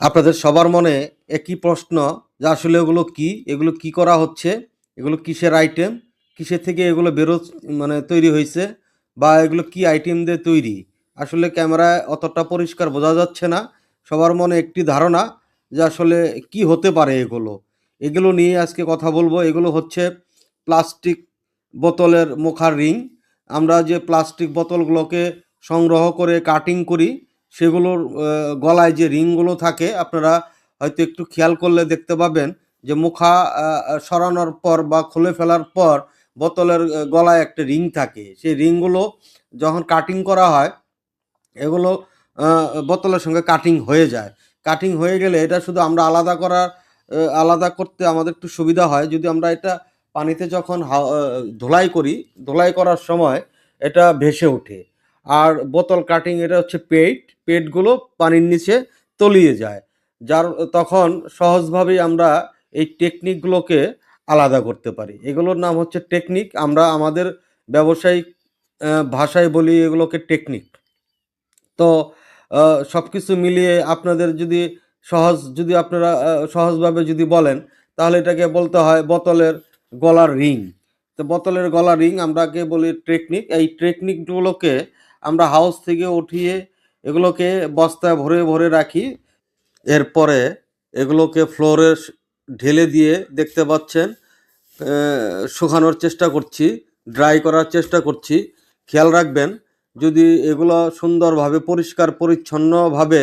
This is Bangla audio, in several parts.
আপনাদের সবার মনে একই প্রশ্ন যে আসলে এগুলো কি? এগুলো কি করা হচ্ছে? এগুলো কিসের আইটেম কিসের থেকে এগুলো বেরো মানে তৈরি হয়েছে? বা এগুলো কি আইটেম দিয়ে তৈরি? আসলে ক্যামেরায় অতটা পরিষ্কার বোঝা যাচ্ছে না। সবার মনে একটি ধারণা যে আসলে কি হতে পারে এগুলো। এগুলো নিয়ে আজকে কথা বলব। এগুলো হচ্ছে প্লাস্টিক বোতলের মুখার রিং আমরা যে প্লাস্টিক বোতলগুলোকে সংগ্রহ করে কাটিং করি সেগুলোর গলায় যে রিংগুলো থাকে, আপনারা হয়তো একটু খেয়াল করলে দেখতে পাবেন যে মুখা সরানোর পর বা খুলে ফেলার পর বোতলের গলায় একটা রিং থাকে। সেই রিংগুলো যখন কাটিং করা হয়, এগুলো বোতলের সঙ্গে কাটিং হয়ে যায়। কাটিং হয়ে গেলে এটা শুধু আমরা আলাদা করার আলাদা করতে আমাদের একটু সুবিধা হয়। যদি আমরা এটা পানিতে যখন ধোলাই করি, ধোলাই করার সময় এটা ভেসে ওঠে। আর বোতল কাটিং এটা হচ্ছে পেট, পেটগুলো পানির নিচে তলিয়ে যায়, যার তখন সহজভাবেই আমরা এই টেকনিকগুলোকে আলাদা করতে পারি। এগুলোর নাম হচ্ছে টেকনিক আমরা আমাদের ব্যবসায়িক ভাষায় বলি এগুলোকে টেকনিক তো সব কিছু মিলিয়ে আপনাদের যদি সহজ, যদি আপনারা সহজভাবে যদি বলেন, তাহলে এটাকে বলতে হয় বোতলের গলার রিং। তো বোতলের গলার রিং আমরাকে বলি টেকনিক এই টেকনিকগুলোকে আমরা হাউস থেকে উঠিয়ে এগুলোকে বস্তায় ভরে ভরে রাখি। এরপরে এগুলোকে ফ্লোরে ঢেলে দিয়ে দেখতে পাচ্ছেন শুকানোর চেষ্টা করছি ড্রাই করার চেষ্টা করছি। খেয়াল রাখবেন, যদি এগুলো সুন্দরভাবে পরিষ্কার পরিচ্ছন্নভাবে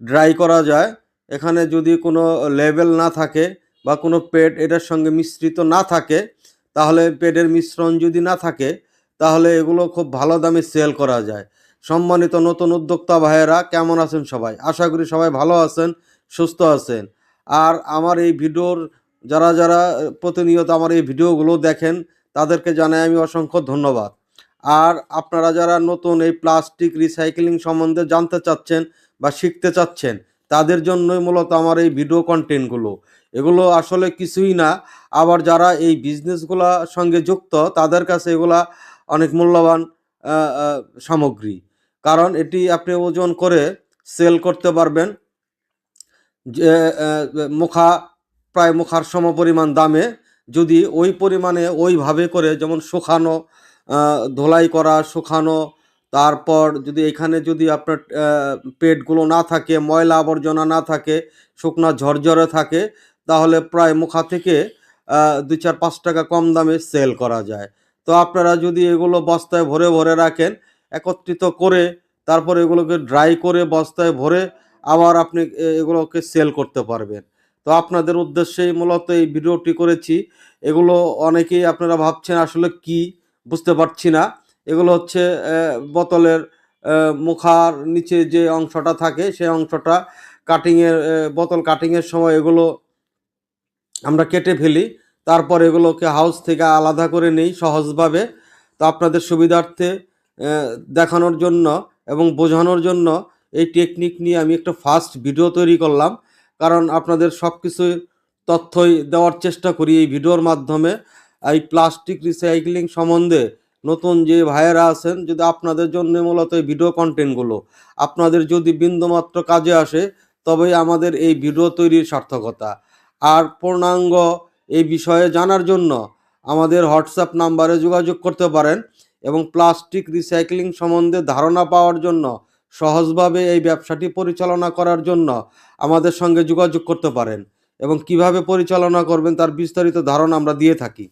ড্রাই করা যায়, এখানে যদি কোনো লেবেল না থাকে বা কোনো পেড এটার সঙ্গে মিশ্রিত না থাকে, তাহলে পেডের মিশ্রণ যদি না থাকে তাহলে এগুলো খুব ভালো দামে সেল করা যায়। সম্মানিত নতুন উদ্যোক্তা ভাইয়েরা, কেমন আছেন সবাই? আশা করি সবাই ভালো আছেন, সুস্থ আছেন। আর আমার এই ভিডিওর যারা যারা, প্রতিনিয়ত আমার এই ভিডিওগুলো দেখেন, তাদেরকে জানাই আমি অসংখ্য ধন্যবাদ। আর আপনারা যারা নতুন এই প্লাস্টিক রিসাইক্লিং সম্বন্ধে জানতে চাচ্ছেন বা শিখতে চাচ্ছেন, তাদের জন্যই মূলত আমার এই ভিডিও কন্টেন্টগুলো এগুলো আসলে কিছুই না। আবার যারা এই বিজনেসগুলা সঙ্গে যুক্ত, তাদের কাছে এগুলা অনেক মূল্যবান সামগ্রী। কারণ এটি আপনি ওজন করে সেল করতে পারবেন, যে মুখা, প্রায় মুখার সমপরিমাণ দামে। যদি ওই পরিমাণে ওইভাবে করে যেমন শুকানো ধোলাই করা, শুকানো, তারপর যদি এখানে যদি আপনার পেটগুলো না থাকে, ময়লা আবর্জনা না থাকে, শুকনা ঝরঝরে থাকে, তাহলে প্রায় মুখা থেকে দুই চার পাঁচ টাকা কম দামে সেল করা যায়। তো আপনারা যদি এগুলো বস্তায় ভরে ভরে রাখেন, একত্রিত করে তারপর এগুলোকে ড্রাই করে বস্তায় ভরে আবার আপনি এগুলোকে সেল করতে পারবেন। তো আপনাদের উদ্দেশ্যেই মূলত এই ভিডিওটি করেছি। এগুলো অনেকেই আপনারা ভাবছেন আসলে কি, বুঝতে পারছি না। এগুলো হচ্ছে বোতলের মুখার নিচে যে অংশটা থাকে সেই অংশটা কাটিংয়ের বোতল কাটিংয়ের সময় এগুলো আমরা কেটে ফেলি। তারপর এগুলোকে হাউস থেকে আলাদা করে নেই সহজভাবে। তো আপনাদের সুবিধার্থে দেখানোর জন্য এবং বোঝানোর জন্য এই টেকনিক নিয়ে আমি একটা ফার্স্ট ভিডিও তৈরি করলাম। কারণ আপনাদের সব কিছু তথ্যই দেওয়ার চেষ্টা করি এই ভিডিওর মাধ্যমে। এই প্লাস্টিক রিসাইক্লিং সম্বন্ধে নতুন যে ভাইয়েরা আছেন, যদি আপনাদের জন্য মূলত এই ভিডিও কন্টেন্টগুলো আপনাদের যদি বিন্দুমাত্র কাজে আসে, তবেই আমাদের এই ভিডিও তৈরির সার্থকতা। আর পূর্ণাঙ্গ এই বিষয়ে জানার জন্য আমাদের হোয়াটসঅ্যাপ নাম্বারে যোগাযোগ করতে পারেন এবং প্লাস্টিক রিসাইক্লিং সম্বন্ধে ধারণা পাওয়ার জন্য সহজভাবে এই ব্যবসাটি পরিচালনা করার জন্য আমাদের সঙ্গে যোগাযোগ করতে পারেন এবং কীভাবে পরিচালনা করবেন তার বিস্তারিত ধারণা আমরা দিয়ে থাকি।